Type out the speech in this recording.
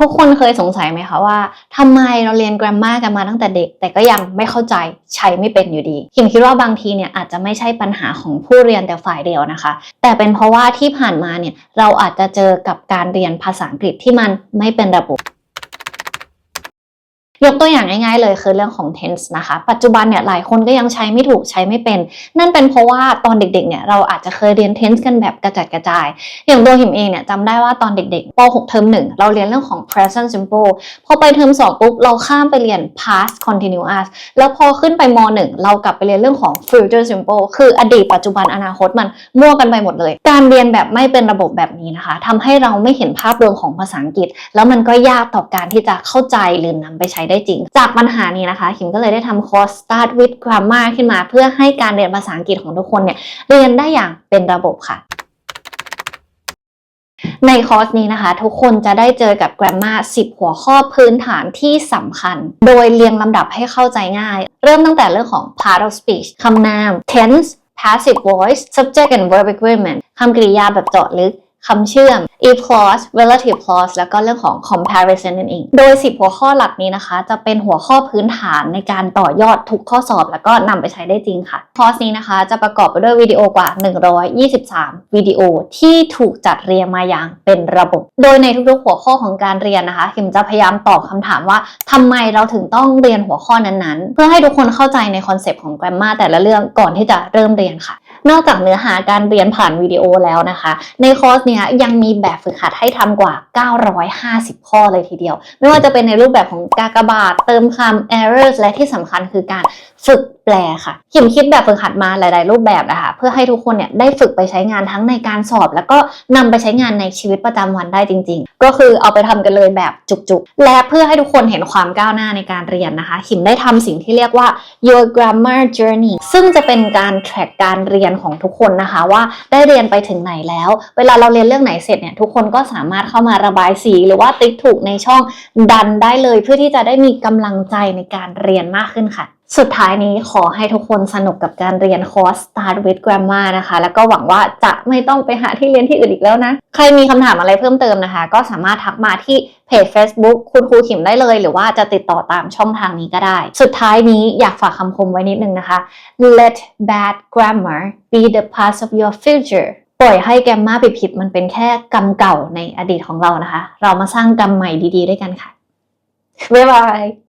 ทุกคนเคยสงสัยไหมคะว่าทำไมเราเรียนแกรมมากันมาตั้งแต่เด็ก แต่ก็ยังไม่เข้าใจใช้ไม่เป็นอยู่ดีคิมคิดว่าบางทีเนี่ยอาจจะไม่ใช่ปัญหาของผู้เรียนแต่ฝ่ายเดียวนะคะ แต่เป็นเพราะว่าที่ผ่านมาเนี่ยเราอาจจะเจอกับการเรียนภาษาอังกฤษที่มันไม่เป็นระบบ ยกตัวอย่างง่ายๆเลยคือเรื่องของ tense นะคะ ปัจจุบันเนี่ยหลายคนก็ยังใช้ไม่ถูกใช้ไม่เป็น นั่นเป็นเพราะว่าตอนเด็กๆเนี่ยเราอาจจะเคยเรียน tense กันแบบกระจัดกระจาย อย่างตัวหิมเองเนี่ยจำได้ว่าตอนเด็กๆป .6 เทอม1 เราเรียนเรื่องของ present simple พอไปเทอม2ปุ๊บเราข้ามไปเรียน past continuous แล้วพอขึ้นไปม .1 เรากลับไปเรียนเรื่องของ future simple คืออดีตปัจจุบันอนาคตมันมั่วกันไปหมดเลย การเรียนแบบไม่เป็นระบบแบบนี้นะคะทำให้เราไม่เห็นภาพรวมของภาษาอังกฤษ แล้วมันก็ยากต่อการที่จะเข้าใจหรือนำไปใช้ได้จริง จากปัญหานี้นะคะคิมก็เลยได้ทำคอร์ส Start with Grammar ขึ้นมา เพื่อให้การเรียนภาษาอังกฤษของทุกคนเนี่ยเรียนได้อย่างเป็นระบบค่ะในคอร์สนี้นะคะ ทุกคนจะได้เจอกับ Grammar 10 หัวข้อพื้นฐานที่สำคัญ โดยเรียงลำดับให้เข้าใจง่าย เริ่มตั้งแต่เรื่องของ part of speech คำนาม tense passive voice subject and verb agreement คำกริยาแบบเจาะลึก คำเชื่อม if clause relative clause แล้วก็เรื่องของ comparison นั่นเอง โดย 10 หัวข้อหลักนี้นะคะ จะเป็นหัวข้อพื้นฐานในการต่อยอดทุกข้อสอบ แล้วก็นำไปใช้ได้จริงค่ะ คอร์สนี้นะคะจะประกอบไปด้วยวิดีโอกว่า 123 วิดีโอที่ถูกจัดเรียงมาอย่างเป็นระบบ โดยในทุกๆ หัวข้อของการเรียนนะคะคิมจะพยายามตอบคำถามว่าทำไมเราถึงต้องเรียนหัวข้อนั้นๆ เพื่อให้ทุกคนเข้าใจในคอนเซปต์ของ grammar แต่ละเรื่องก่อนที่จะเริ่มเรียนค่ะ นอกจากเนื้อหาการเรียนผ่านวิดีโอแล้วนะคะ ในคอร์สเนี้ยยังมีแบบฝึกหัดให้ทำกว่า 950 ข้อเลยทีเดียว ไม่ว่าจะเป็นในรูปแบบของกากบาท เติมคำ errors และที่สำคัญคือการ ฝึกแปลค่ะขิมคิดแบบฝึกหัดมาหลาย ๆ รูปแบบนะคะเพื่อให้ทุกคนเนี่ยได้ฝึกไปใช้งานทั้งในการสอบ แล้วก็นำไปใช้งานในชีวิตประจำวันได้จริง ๆ ก็คือเอาไปทำกันเลยแบบจุก ๆ และเพื่อให้ทุกคนเห็นความก้าวหน้าในการเรียนนะคะขิมได้ทำสิ่งที่เรียกว่า your grammar journey ซึ่งจะเป็นการ track การเรียนของทุกคนนะคะว่าได้เรียนไปถึงไหนแล้ว เวลาเราเรียนเรื่องไหนเสร็จเนี่ยทุกคนก็สามารถเข้ามาระบายสี หรือว่าติ๊กถูกในช่องดันได้เลย เพื่อที่จะได้มีกำลังใจในการเรียนมากขึ้นค่ะ สุดท้ายนี้ขอให้ทุกคนสนุกกับการเรียนคอร์ส Start with Grammar นะคะ แล้วก็หวังว่าจะไม่ต้องไปหาที่เรียนที่อื่นอีกแล้วนะ ใครมีคำถามอะไรเพิ่มเติมนะคะ ก็สามารถทักมาที่เพจ Facebook คุณครูขิมได้เลย หรือว่าจะติดต่อตามช่องทางนี้ก็ได้ สุดท้ายนี้อยากฝากคำคมไว้นิดนึงนะคะ Let bad grammar be the past of your future ปล่อยให้แกมมาผิดๆมันเป็นแค่กรรมเก่าในอดีตของเรานะคะ เรามาสร้างกรรมใหม่ดีๆ ด้วยกันค่ะบ๊ายบาย